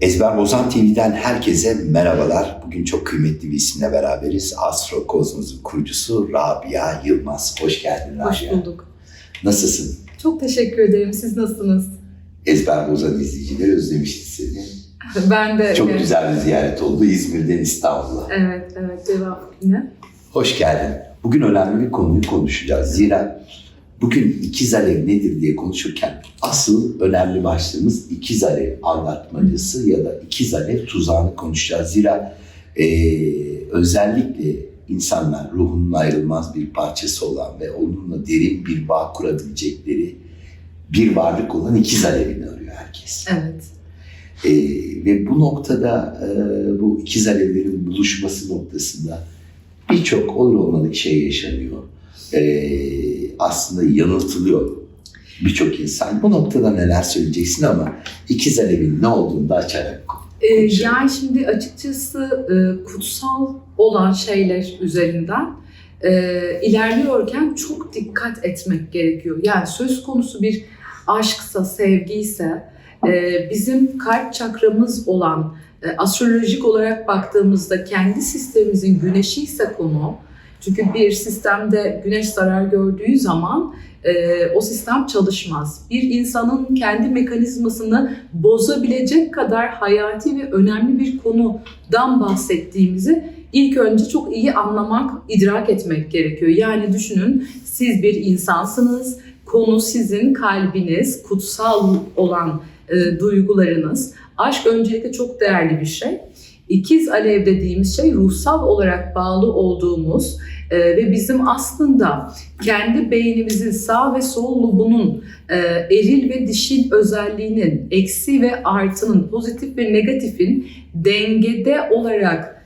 Ezber Bozan TV'den herkese merhabalar. Bugün çok kıymetli bir isimle beraberiz. Astro Kozmos'un kurucusu Rabia Yılmaz. Hoş geldin Rabia. Hoş bulduk. Nasılsın? Çok teşekkür ederim. Siz nasılsınız? Ezber Bozan izleyicileri özlemişti seni. Ben de Çok evet. güzel bir ziyaret oldu İzmir'den İstanbul'a. Evet, evet. Cevap yine. Hoş geldin. Bugün önemli bir konuyu konuşacağız. Zira bugün ikiz alev nedir diye konuşurken asıl önemli başlığımız ikiz alev anlatmacısı ya da ikiz alev tuzağını konuşacağız. Zira eee, özellikle insanlar ruhunun ayrılmaz bir parçası olan ve onunla derin bir bağ kurabilecekleri bir varlık olan ikiz alevini arıyor herkes. Evet. Ee, ve bu noktada e, bu ikiz alevlerin buluşması noktasında birçok olur olmadık şey yaşanıyor. Ee, aslında yanıltılıyor birçok insan. Bu noktada neler söyleyeceksin ama ikiz alevin ne olduğunu da açarak Ee, yani şimdi açıkçası e, kutsal olan şeyler üzerinden e, ilerliyorken çok dikkat etmek gerekiyor. Yani söz konusu bir aşksa, sevgiyse e, bizim kalp çakramız olan e, astrolojik olarak baktığımızda kendi sistemimizin güneşi ise konu çünkü bir sistemde güneş zarar gördüğü zaman e, o sistem çalışmaz. Bir insanın kendi mekanizmasını bozabilecek kadar hayati ve önemli bir konudan bahsettiğimizi ilk önce çok iyi anlamak, idrak etmek gerekiyor. Yani düşünün siz bir insansınız, konu sizin kalbiniz, kutsal olan e, duygularınız. Aşk öncelikle çok değerli bir şey. İkiz alev dediğimiz şey ruhsal olarak bağlı olduğumuz e, ve bizim aslında kendi beynimizin sağ ve sol lobunun e, eril ve dişil özelliğinin eksi ve artının pozitif ve negatifin dengede olarak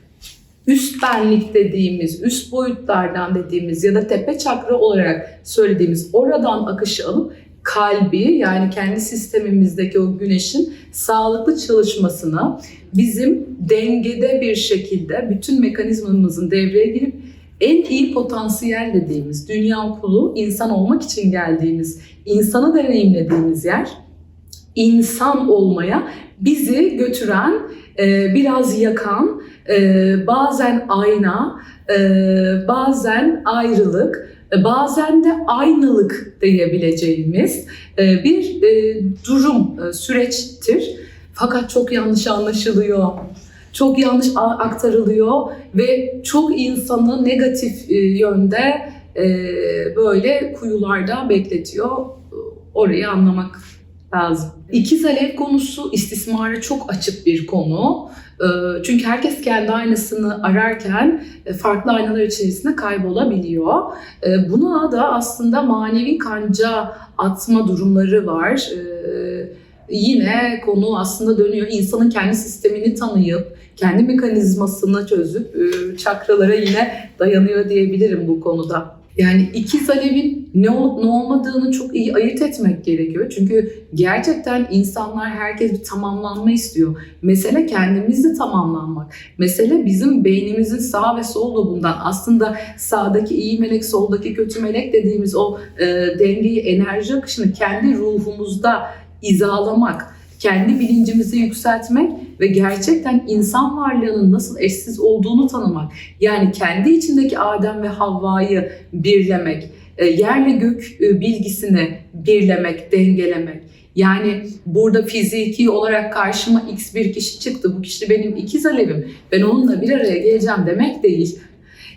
üst benlik dediğimiz, üst boyutlardan dediğimiz ya da tepe çakra olarak söylediğimiz oradan akışı alıp kalbi yani kendi sistemimizdeki o güneşin sağlıklı çalışmasına bizim dengede bir şekilde bütün mekanizmamızın devreye girip en iyi potansiyel dediğimiz dünya kulu insan olmak için geldiğimiz, insanı deneyimlediğimiz yer insan olmaya bizi götüren, e, biraz yakan, e, bazen ayna, e, bazen ayrılık, bazen de aynılık diyebileceğimiz e, bir e, durum, e, süreçtir. Fakat çok yanlış anlaşılıyor, çok yanlış aktarılıyor ve çok insanı negatif e, yönde e, böyle kuyularda bekletiyor. Orayı anlamak lazım. İkiz alev konusu istismara çok açık bir konu. E, Çünkü herkes kendi aynasını ararken e, farklı aynalar içerisinde kaybolabiliyor. E, Buna da aslında manevi kanca atma durumları var. E, Yine konu aslında dönüyor. İnsanın kendi sistemini tanıyıp, kendi mekanizmasını çözüp e, çakralara yine dayanıyor diyebilirim bu konuda. Yani ikiz alevin ne olup ne olmadığını çok iyi ayırt etmek gerekiyor. Çünkü gerçekten insanlar herkes bir tamamlanma istiyor. Mesele kendimizde tamamlanmak. Mesele bizim beynimizin sağ ve sol lobundan aslında sağdaki iyi melek, soldaki kötü melek dediğimiz o e, dengeyi, enerji akışını kendi ruhumuzda izalamak, kendi bilincimizi yükseltmek ve gerçekten insan varlığının nasıl eşsiz olduğunu tanımak. Yani kendi içindeki Adem ve Havva'yı birlemek, e, yerle gök e, bilgisini birlemek, dengelemek. Yani burada fiziki olarak karşıma x bir kişi çıktı. Bu kişi benim ikiz alevim. Ben onunla bir araya geleceğim demek değil.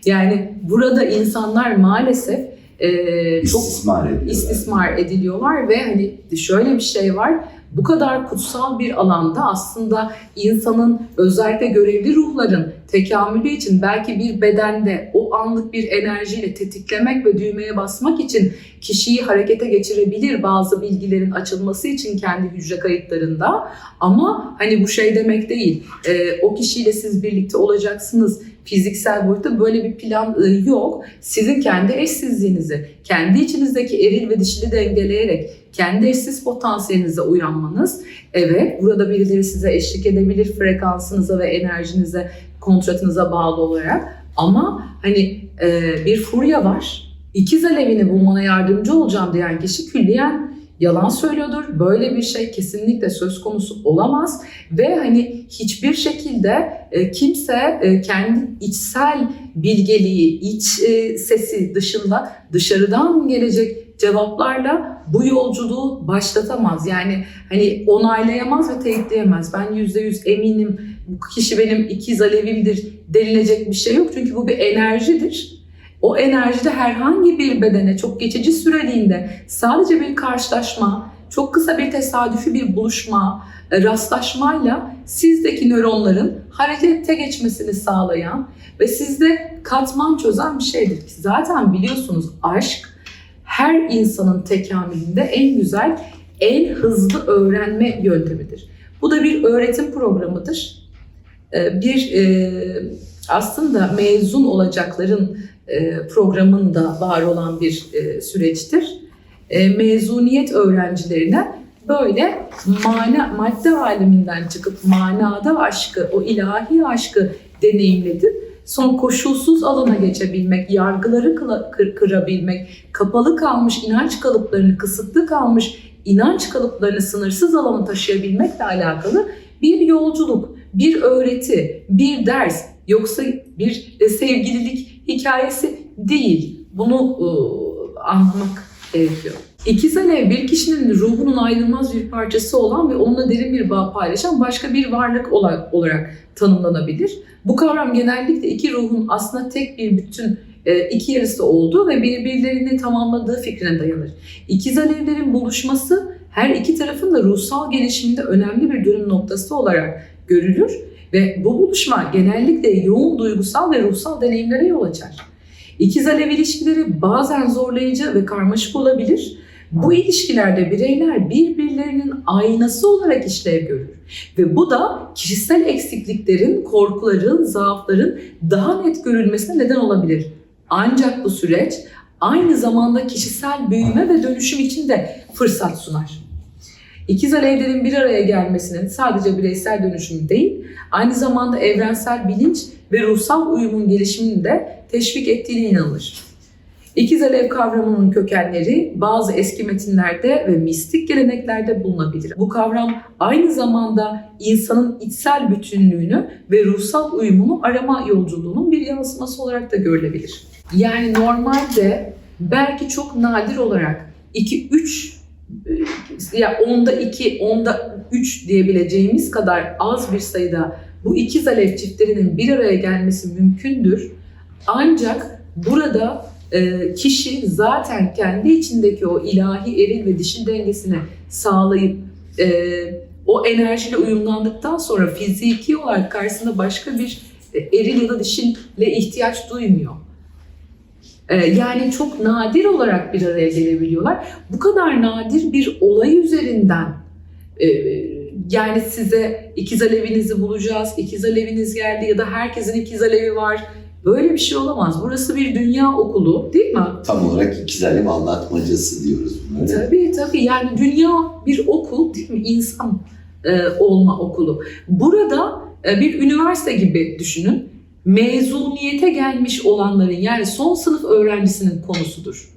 Yani burada insanlar maalesef e, çok istismar ediyorlar. istismar ediliyorlar ve hani şöyle bir şey var. Bu kadar kutsal bir alanda aslında insanın özellikle görevli ruhların tekamülü için belki bir bedende o anlık bir enerjiyle tetiklemek ve düğmeye basmak için kişiyi harekete geçirebilir bazı bilgilerin açılması için kendi hücre kayıtlarında. Ama hani bu şey demek değil. Ee, o kişiyle siz birlikte olacaksınız. Fiziksel boyutta böyle bir plan e, yok. Sizin kendi eşsizliğinizi, kendi içinizdeki eril ve dişili dengeleyerek kendi eşsiz potansiyelinize uyanmanız. Evet, burada birileri size eşlik edebilir frekansınıza ve enerjinize, kontratınıza bağlı olarak. Ama hani e, bir furya var. İkiz alevini bulmana yardımcı olacağım diyen kişi külliyen yalan söylüyordur. Böyle bir şey kesinlikle söz konusu olamaz ve hani hiçbir şekilde e, kimse e, kendi içsel bilgeliği, iç e, sesi dışında dışarıdan gelecek cevaplarla bu yolculuğu başlatamaz. Yani hani onaylayamaz ve teyitleyemez. Ben yüzde yüz eminim bu kişi benim ikiz alevimdir denilecek bir şey yok. Çünkü bu bir enerjidir. O enerjide herhangi bir bedene çok geçici süreliğinde sadece bir karşılaşma, çok kısa bir tesadüfi bir buluşma, e, rastlaşmayla sizdeki nöronların harekete geçmesini sağlayan ve sizde katman çözen bir şeydir. Zaten biliyorsunuz aşk her insanın tekamülünde en güzel, en hızlı öğrenme yöntemidir. Bu da bir öğretim programıdır. Ee, Bir e, aslında mezun olacakların e, programında var olan bir e, süreçtir. Mezuniyet öğrencilerine böyle mana, madde aleminden çıkıp manada aşkı, o ilahi aşkı deneyimledip son koşulsuz alana geçebilmek, yargıları kır- kırabilmek, kapalı kalmış inanç kalıplarını, kısıtlı kalmış inanç kalıplarını sınırsız alana taşıyabilmekle alakalı bir yolculuk, bir öğreti, bir ders yoksa bir e, sevgililik hikayesi değil. Bunu e, anlamak gerekiyor. İkiz Alev bir kişinin ruhunun ayrılmaz bir parçası olan ve onunla derin bir bağ paylaşan başka bir varlık ola- olarak tanımlanabilir. Bu kavram genellikle iki ruhun aslında tek bir bütün e, iki yarısı olduğu ve birbirlerini tamamladığı fikrine dayanır. İkiz alevlerin buluşması her iki tarafın da ruhsal gelişiminde önemli bir dönüm noktası olarak görülür ve bu buluşma genellikle yoğun duygusal ve ruhsal deneyimlere yol açar. İkiz alev ilişkileri bazen zorlayıcı ve karmaşık olabilir. Bu ilişkilerde bireyler birbirlerinin aynası olarak işlev görür. Ve bu da kişisel eksikliklerin, korkuların, zaafların daha net görülmesine neden olabilir. Ancak bu süreç aynı zamanda kişisel büyüme ve dönüşüm için de fırsat sunar. İkiz alevlerin bir araya gelmesinin sadece bireysel dönüşüm değil, aynı zamanda evrensel bilinç ve ruhsal uyumun gelişimini de teşvik ettiğine inanılır. İkiz alev kavramının kökenleri bazı eski metinlerde ve mistik geleneklerde bulunabilir. Bu kavram aynı zamanda insanın içsel bütünlüğünü ve ruhsal uyumunu arama yolculuğunun bir yansıması olarak da görülebilir. Yani normalde belki çok nadir olarak 2-3 ya onda 2, onda 3 diyebileceğimiz kadar az bir sayıda bu ikiz alev çiftlerinin bir araya gelmesi mümkündür. Ancak burada e, kişi zaten kendi içindeki o ilahi eril ve dişil dengesini sağlayıp e, o enerjiyle uyumlandıktan sonra fiziki olarak karşısında başka bir e, eril ya da dişille ihtiyaç duymuyor. E, yani çok nadir olarak bir araya gelebiliyorlar. Bu kadar nadir bir olay üzerinden e, yani size ikiz alevinizi bulacağız, ikiz aleviniz geldi ya da herkesin ikiz alevi var. Böyle bir şey olamaz. Burası bir dünya okulu değil mi? Tam olarak ikiz alev anlatmacası diyoruz bunları. Tabii tabii yani dünya bir okul değil mi? İnsan e, olma okulu. Burada e, bir üniversite gibi düşünün. Mezuniyete gelmiş olanların yani son sınıf öğrencisinin konusudur.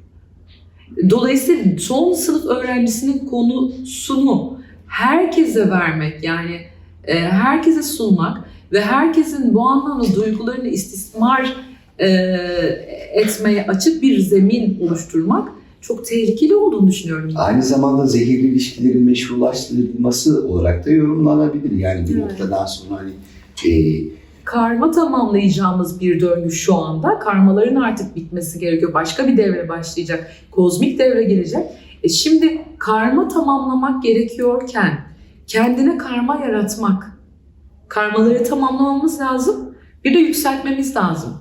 Dolayısıyla son sınıf öğrencisinin konusunu herkese vermek yani e, herkese sunmak ve herkesin bu anlamda duygularını istismar e, etmeye açık bir zemin oluşturmak çok tehlikeli olduğunu düşünüyorum. ben. Aynı zamanda zehirli ilişkilerin meşrulaştırılması olarak da yorumlanabilir. Yani bir Evet. noktadan sonra hani e, Karma tamamlayacağımız bir döngü şu anda. Karmaların artık bitmesi gerekiyor. Başka bir devre başlayacak. Kozmik devre gelecek. E şimdi karma tamamlamak gerekiyorken kendine karma yaratmak, karmaları tamamlamamız lazım. Bir de yükseltmemiz lazım.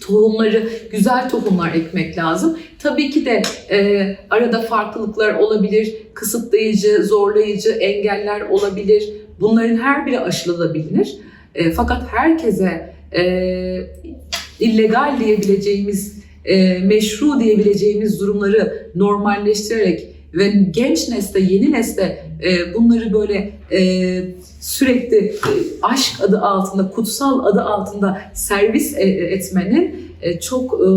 Tohumları, güzel tohumlar ekmek lazım. Tabii ki de e, arada farklılıklar olabilir, kısıtlayıcı, zorlayıcı engeller olabilir. Bunların her biri aşılanabilir. E, fakat herkese e, illegal diyebileceğimiz, e, meşru diyebileceğimiz durumları normalleştirerek ve genç nesle, yeni nesle e, bunları böyle e, sürekli e, aşk adı altında, kutsal adı altında servis e- etmenin e, çok e,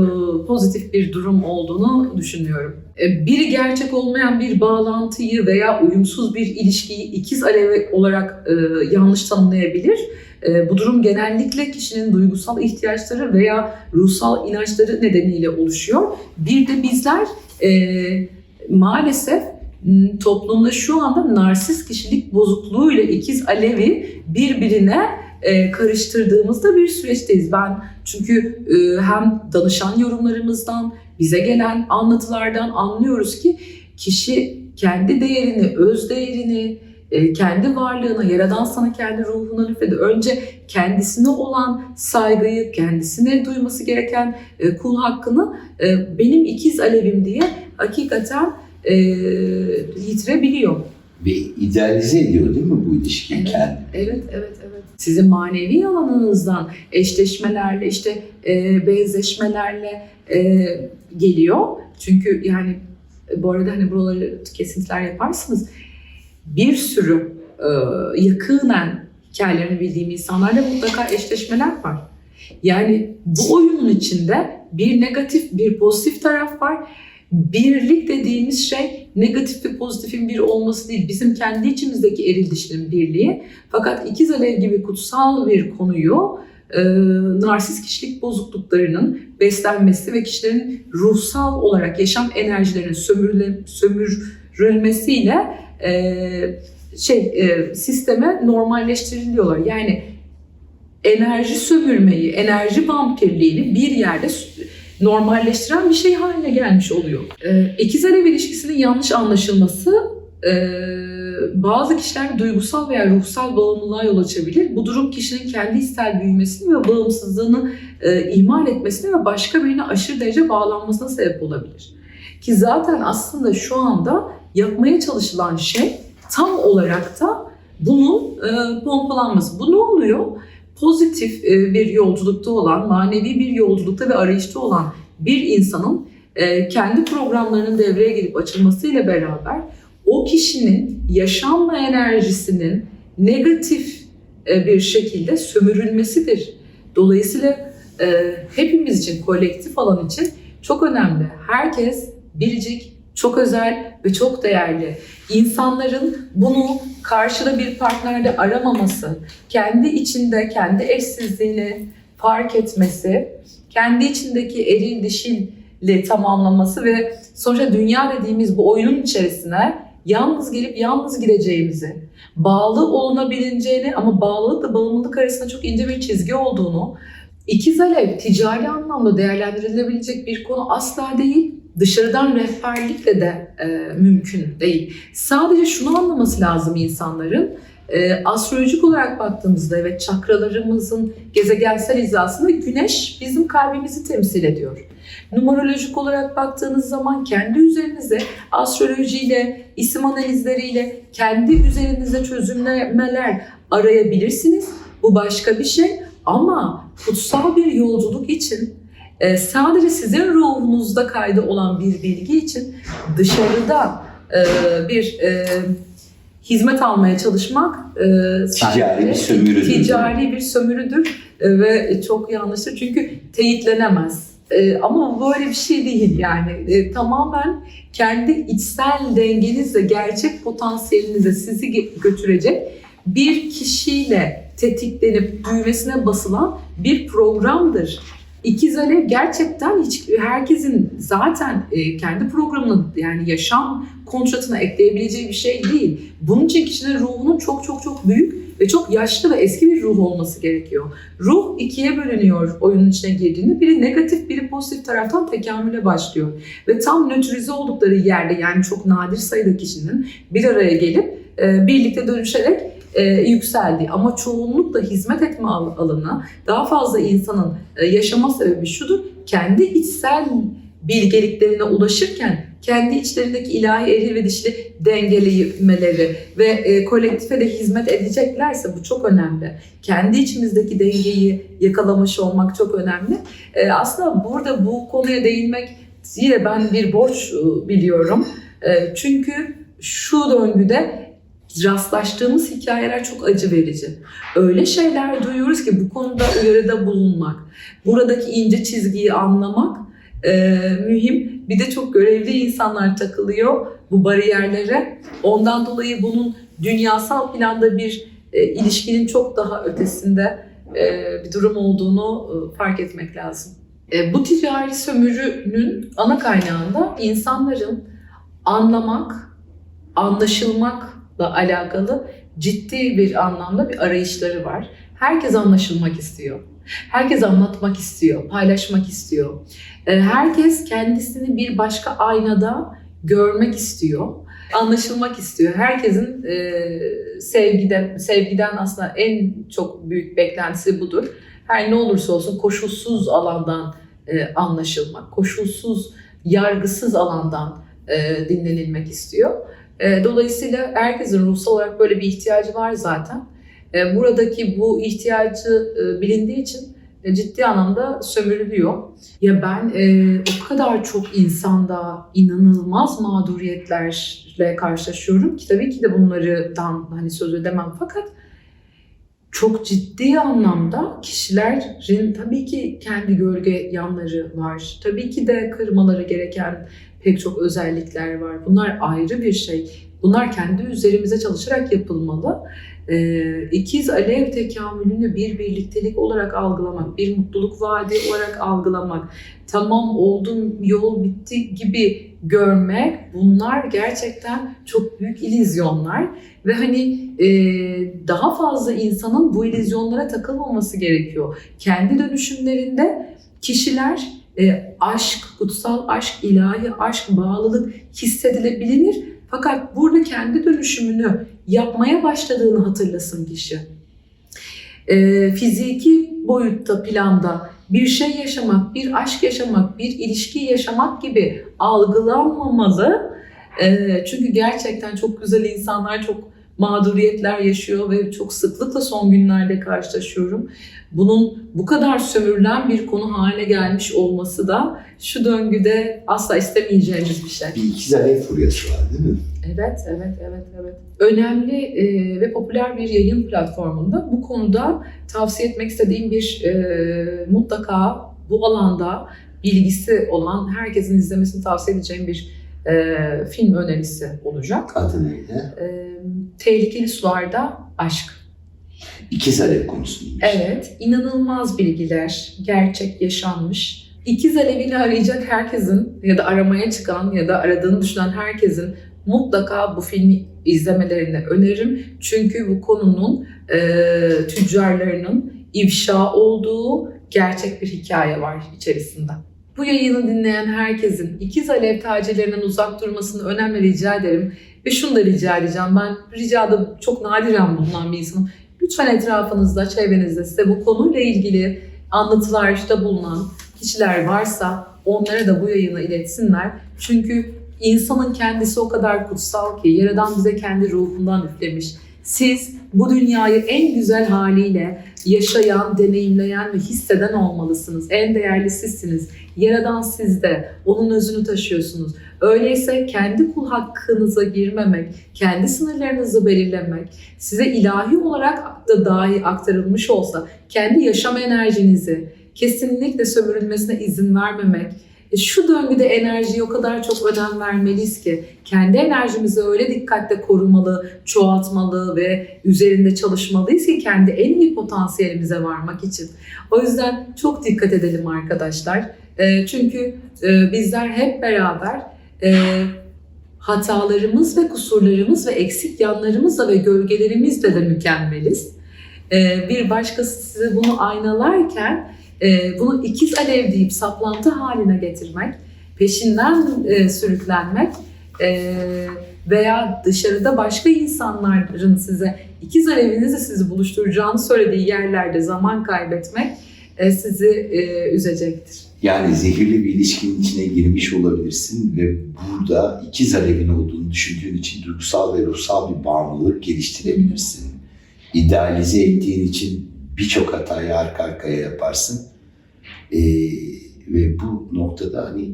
pozitif bir durum olduğunu düşünüyorum. e, biri gerçek olmayan bir bağlantıyı veya uyumsuz bir ilişkiyi ikiz alev olarak e, yanlış tanımlayabilir. E, bu durum genellikle kişinin duygusal ihtiyaçları veya ruhsal inançları nedeniyle oluşuyor. Bir de bizler e, maalesef toplumda şu anda narsist kişilik bozukluğuyla ikiz alevi birbirine e, karıştırdığımızda bir süreçteyiz. Ben çünkü e, hem danışan yorumlarımızdan bize gelen anlatılardan anlıyoruz ki kişi kendi değerini, öz değerini, e, kendi varlığına, yaradan sana kendi ruhuna lütfedi. Önce kendisine olan saygıyı, kendisine duyması gereken e, kul hakkını e, benim ikiz alevim diye hakikaten e, yitirebiliyor. Ve idealize ediyor değil mi bu ilişkiyi Evet. kendi? Evet, evet, evet. Sizin manevi alanınızdan eşleşmelerle, işte e, benzeşmelerle e, geliyor. Çünkü yani bu arada hani buraları kesintiler yaparsınız. Bir sürü e, yakınen hikayelerini bildiğim insanlarla mutlaka eşleşmeler var. Yani bu oyunun içinde bir negatif, bir pozitif taraf var. Birlik dediğimiz şey negatif ve pozitifin bir olması değil. Bizim kendi içimizdeki eril dişinin birliği. Fakat ikiz alev gibi kutsal bir konuyu e, narsist kişilik bozukluklarının beslenmesi ve kişilerin ruhsal olarak yaşam enerjilerinin sömürüle, sömürülmesiyle şey e, sisteme normalleştiriliyorlar. Yani enerji sömürmeyi, enerji vampirliğini bir yerde normalleştiren bir şey haline gelmiş oluyor. E, ikiz alev ilişkisinin yanlış anlaşılması e, bazı kişiler duygusal veya ruhsal bağımlılığa yol açabilir. Bu durum kişinin kendi ister büyümesini ve bağımsızlığını e, ihmal etmesine ve başka birine aşırı derece bağlanmasına sebep olabilir. Ki zaten aslında şu anda yapmaya çalışılan şey tam olarak da bunun e, pompalanması. Bu ne oluyor? Pozitif e, bir yolculukta olan, manevi bir yolculukta ve arayışta olan bir insanın e, kendi programlarının devreye girip açılmasıyla beraber o kişinin yaşam enerjisinin negatif e, bir şekilde sömürülmesidir. Dolayısıyla e, hepimiz için, kolektif alan için çok önemli. Herkes biricik, çok özel ve çok değerli. İnsanların bunu karşıda bir partnerde aramaması, kendi içinde kendi eşsizliğini fark etmesi, kendi içindeki eril dişille tamamlaması ve sonuçta dünya dediğimiz bu oyunun içerisine yalnız gelip yalnız gideceğimizi, bağlı olunabileceğini ama bağlılıkla bağımlılık arasında çok ince bir çizgi olduğunu, ikiz alev ticari anlamda değerlendirilebilecek bir konu asla değil, dışarıdan rehberlikle de e, mümkün değil. Sadece şunu anlaması lazım insanların, e, astrolojik olarak baktığımızda evet çakralarımızın gezegensel hizasında güneş bizim kalbimizi temsil ediyor. Numerolojik olarak baktığınız zaman kendi üzerinize astrolojiyle, isim analizleriyle kendi üzerinize çözümlemeler arayabilirsiniz. Bu başka bir şey ama kutsal bir yolculuk için e, sadece sizin ruhunuzda kaydı olan bir bilgi için dışarıda e, bir e, hizmet almaya çalışmak e, Ticari bir sömürüdür. Ticari bir sömürüdür e, ve çok yanlıştır çünkü teyitlenemez. E, ama böyle bir şey değil yani E, tamamen kendi içsel dengenizle gerçek potansiyelinize sizi götürecek bir kişiyle tetiklenip düğmesine basılan bir programdır. İkiz Alev gerçekten hiç herkesin zaten e, kendi programını yani yaşam kontratına ekleyebileceği bir şey değil. Bunun için kişinin ruhunun çok çok çok büyük ve çok yaşlı ve eski bir ruh olması gerekiyor. Ruh ikiye bölünüyor oyunun içine girdiğinde. Biri negatif, biri pozitif taraftan tekamüle başlıyor. Ve tam nötrize oldukları yerde yani çok nadir sayıda kişinin bir araya gelip e, birlikte dönüşerek e, yükseldiği ama çoğunlukla hizmet etme al- alanına daha fazla insanın e, yaşama sebebi şudur. Kendi içsel bilgeliklerine ulaşırken kendi içlerindeki ilahi eril ve dişli dengelemeleri ve e, kolektife de hizmet edeceklerse bu çok önemli. Kendi içimizdeki dengeyi yakalamış olmak çok önemli. E, aslında burada bu konuya değinmek yine ben bir borç e, biliyorum. E, çünkü şu döngüde rastlaştığımız hikayeler çok acı verici. Öyle şeyler duyuyoruz ki bu konuda uyarıda bulunmak, buradaki ince çizgiyi anlamak e, mühim. Bir de çok görevli insanlar takılıyor bu bariyerlere. Ondan dolayı bunun dünyasal planda bir e, ilişkinin çok daha ötesinde e, bir durum olduğunu e, fark etmek lazım. E, bu ticari sömürünün ana kaynağında insanların anlamak, anlaşılmakla alakalı ciddi bir anlamda bir arayışları var. Herkes anlaşılmak istiyor. Herkes anlatmak istiyor, paylaşmak istiyor. E, Herkes kendisini bir başka aynada görmek istiyor, anlaşılmak istiyor. Herkesin e, sevgiden, sevgiden aslında en çok büyük beklentisi budur. Her ne olursa olsun koşulsuz alandan e, anlaşılmak, koşulsuz, yargısız alandan e, dinlenilmek istiyor. E, dolayısıyla herkesin ruhsal olarak böyle bir ihtiyacı var zaten. E, buradaki bu ihtiyacı e, bilindiği için e, ciddi anlamda sömürülüyor. Ya ben e, o kadar çok insanda inanılmaz mağduriyetlerle karşılaşıyorum ki tabii ki de bunlardan hani söz edemem fakat çok ciddi anlamda kişilerin tabii ki kendi gölge yanları var. Tabii ki de kırmaları gereken pek çok özellikler var. Bunlar ayrı bir şey. Bunlar kendi üzerimize çalışarak yapılmalı. Ee, ikiz alev tekamülünü bir birliktelik olarak algılamak, bir mutluluk vaadi olarak algılamak, tamam oldum yol bitti gibi görmek bunlar gerçekten çok büyük illüzyonlar ve hani e, daha fazla insanın bu illüzyonlara takılmaması gerekiyor. Kendi dönüşümlerinde kişiler e, aşk, kutsal aşk, ilahi aşk, bağlılık hissedilebilir. Fakat burada kendi dönüşümünü yapmaya başladığını hatırlasın kişi. E, fiziki boyutta, planda bir şey yaşamak, bir aşk yaşamak, bir ilişki yaşamak gibi algılanmamalı. E, çünkü gerçekten çok güzel insanlar çok mağduriyetler yaşıyor ve çok sıklıkla son günlerde karşılaşıyorum. Bunun bu kadar sömürülen bir konu haline gelmiş olması da şu döngüde asla istemeyeceğimiz bir şey. Bir ikiz alev furyası var değil mi? Evet, evet, evet, evet. Önemli e, ve popüler bir yayın platformunda bu konuda tavsiye etmek istediğim bir e, mutlaka bu alanda bilgisi olan herkesin izlemesini tavsiye edeceğim bir e, film önerisi olacak. Adı neydi? E, Tehlikeli Sularda Aşk. İkiz alev konusuymuş. Evet, inanılmaz bilgiler, gerçek, yaşanmış. İkiz alevini arayacak herkesin ya da aramaya çıkan ya da aradığını düşünen herkesin mutlaka bu filmi izlemelerini öneririm. Çünkü bu konunun e, tüccarlarının ifşa olduğu gerçek bir hikaye var içerisinde. Bu yayını dinleyen herkesin ikiz alev tacirlerinden uzak durmasını önemli rica ederim. Ve şunu da rica edeceğim. Ben ricada çok nadiren bulunan bir insanım. Lütfen etrafınızda, çevrenizde size bu konuyla ilgili anlatılarda bulunan kişiler varsa onlara da bu yayını iletsinler. Çünkü insanın kendisi o kadar kutsal ki Yaradan bize kendi ruhundan üflemiş. Siz bu dünyayı en güzel haliyle yaşayan, deneyimleyen ve hisseden olmalısınız. En değerli sizsiniz. Yaradan sizde. Onun özünü taşıyorsunuz. Öyleyse kendi kul hakkınıza girmemek, kendi sınırlarınızı belirlemek, size ilahi olarak da dahi aktarılmış olsa kendi yaşam enerjinizi kesinlikle sömürülmesine izin vermemek, şu döngüde enerjiye o kadar çok önem vermeliyiz ki kendi enerjimizi öyle dikkatle korumalı, çoğaltmalı ve üzerinde çalışmalıyız ki kendi en iyi potansiyelimize varmak için. O yüzden çok dikkat edelim arkadaşlar. E, Çünkü e, bizler hep beraber e, hatalarımız ve kusurlarımız ve eksik yanlarımızla ve gölgelerimizle de mükemmeliz. E, Bir başkası size bunu aynalarken e, bunu ikiz alev deyip saplantı haline getirmek, peşinden e, sürüklenmek e, veya dışarıda başka insanların size ikiz alevinizle sizi buluşturacağını söylediği yerlerde zaman kaybetmek e, sizi e, üzecektir. Yani zehirli bir ilişkinin içine girmiş olabilirsin ve burada ikiz alevin olduğunu düşündüğün için duygusal ve ruhsal bir bağımlılık geliştirebilirsin. İdealize ettiğin için birçok hatayı arka arkaya yaparsın. Ee, ve bu noktada hani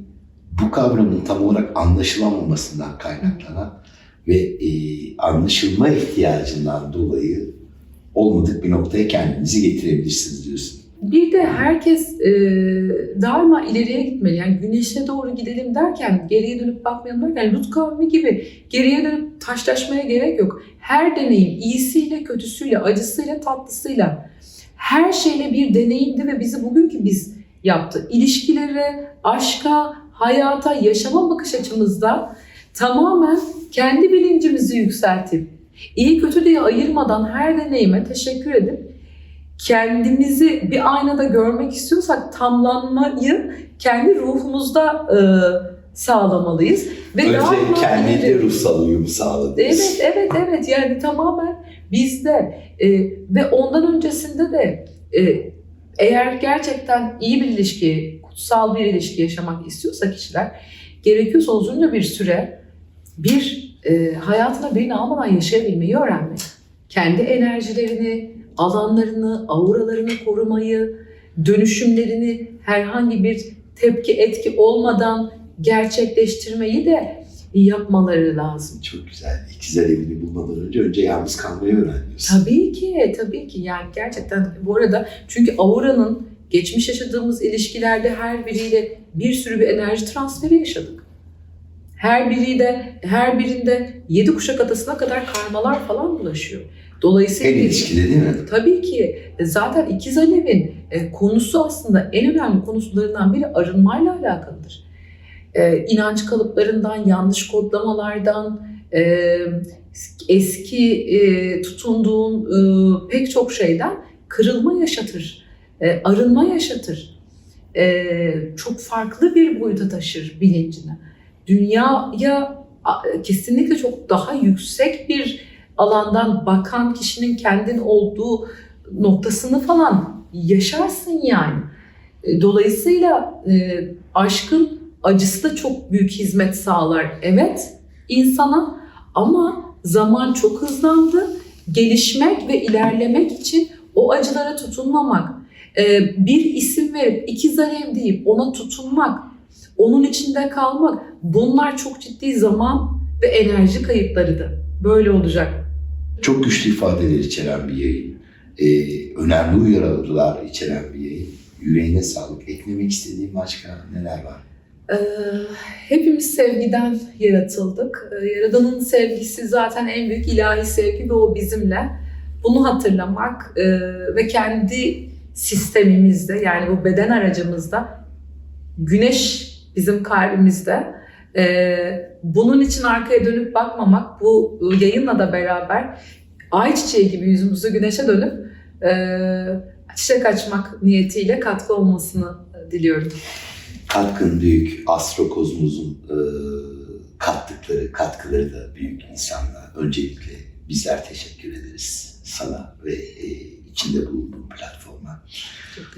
bu kavramın tam olarak anlaşılamamasından kaynaklanan ve e, anlaşılma ihtiyacından dolayı olmadık bir noktaya kendinizi getirebilirsiniz diyorsun. Bir de herkes e, daima ileriye gitmeli. Yani güneşe doğru gidelim derken, geriye dönüp bakmayalım derken Lut kavmi gibi geriye dönüp taşlaşmaya gerek yok. Her deneyim iyisiyle, kötüsüyle, acısıyla, tatlısıyla her şeyle bir deneyimdi ve bizi bugünkü biz yaptı. İlişkilere, aşka, hayata, yaşama bakış açımızda tamamen kendi bilincimizi yükseltip, iyi kötü diye ayırmadan her deneyime teşekkür edip kendimizi bir aynada görmek istiyorsak tamlanmayı kendi ruhumuzda e, sağlamalıyız. Ve Önce ileri- ruhsal uyum sağladınız. Evet, evet, evet. Yani tamamen bizde e, ve ondan öncesinde de e, eğer gerçekten iyi bir ilişki, kutsal bir ilişki yaşamak istiyorsa kişiler, gerekiyorsa uzunca bir süre bir e, hayatına birini almadan yaşayabilmeyi öğrenmek. Kendi enerjilerini, alanlarını, auralarını korumayı, dönüşümlerini herhangi bir tepki etki olmadan gerçekleştirmeyi de yapmaları lazım. Çok güzel. İkiz alevini bulmadan önce önce yalnız kalmayı öğreniyorsun. Tabii ki, tabii ki. Yani gerçekten bu arada çünkü auranın geçmiş yaşadığımız ilişkilerde her biriyle bir sürü bir enerji transferi yaşadık. Her biriyle, her birinde yedi kuşak atasına kadar karmalar falan bulaşıyor. Dolayısıyla En ilişkide değil mi? Tabii ki e, zaten ikiz alevin e, konusu aslında en önemli konularından biri arınmayla alakalıdır. E, inanç kalıplarından, yanlış kodlamalardan, e, eski e, tutunduğun e, pek çok şeyden kırılma yaşatır, arınma yaşatır. Çok farklı bir boyuta taşır bilincini. Dünyaya kesinlikle çok daha yüksek bir alandan bakan kişinin kendin olduğu noktasını falan yaşarsın yani. Dolayısıyla aşkın acısı da çok büyük hizmet sağlar. Evet insana ama zaman çok hızlandı. Gelişmek ve ilerlemek için o acılara tutunmamak, e, bir isim verip ikiz alev deyip ona tutunmak, onun içinde kalmak bunlar çok ciddi zaman ve enerji kayıplarıdır. Böyle olacak. Çok güçlü ifadeler içeren bir yayın. Ee, önemli uyarılar içeren bir yayın. Yüreğine sağlık. Eklemek istediğin başka neler var? Ee, hepimiz sevgiden yaratıldık. Ee, Yaradan'ın sevgisi zaten en büyük ilahi sevgi ve o bizimle. Bunu hatırlamak e, ve kendi sistemimizde yani bu beden aracımızda güneş bizim kalbimizde. Ee, bunun için arkaya dönüp bakmamak bu yayınla da beraber ay çiçeği gibi yüzümüzü güneşe dönüp e, çiçek açmak niyetiyle katkı olmasını diliyorum. Katkın büyük. Astrokozmos'un e, kattıkları, katkıları da büyük insanlar. Öncelikle bizler teşekkür ederiz sana ve e, içinde bulunduğun platforma.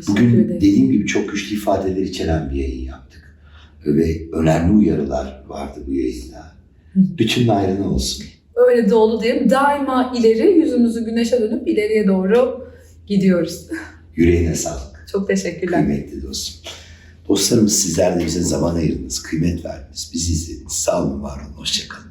Bugün ederim. dediğim gibi çok güçlü ifadeler içeren bir yayın yaptık. Ve önemli uyarılar vardı bu yayında. Bütün ayrına olsun. Öyle de oldu diyelim. Daima ileri, yüzümüzü güneşe dönüp ileriye doğru gidiyoruz. Yüreğine sağlık. Çok teşekkürler. Kıymetli dostum. Dostlarımız sizler de bize zaman ayırdınız, kıymet verdiniz, bizi izlediniz. Sağ olun, var olun, hoşçakalın.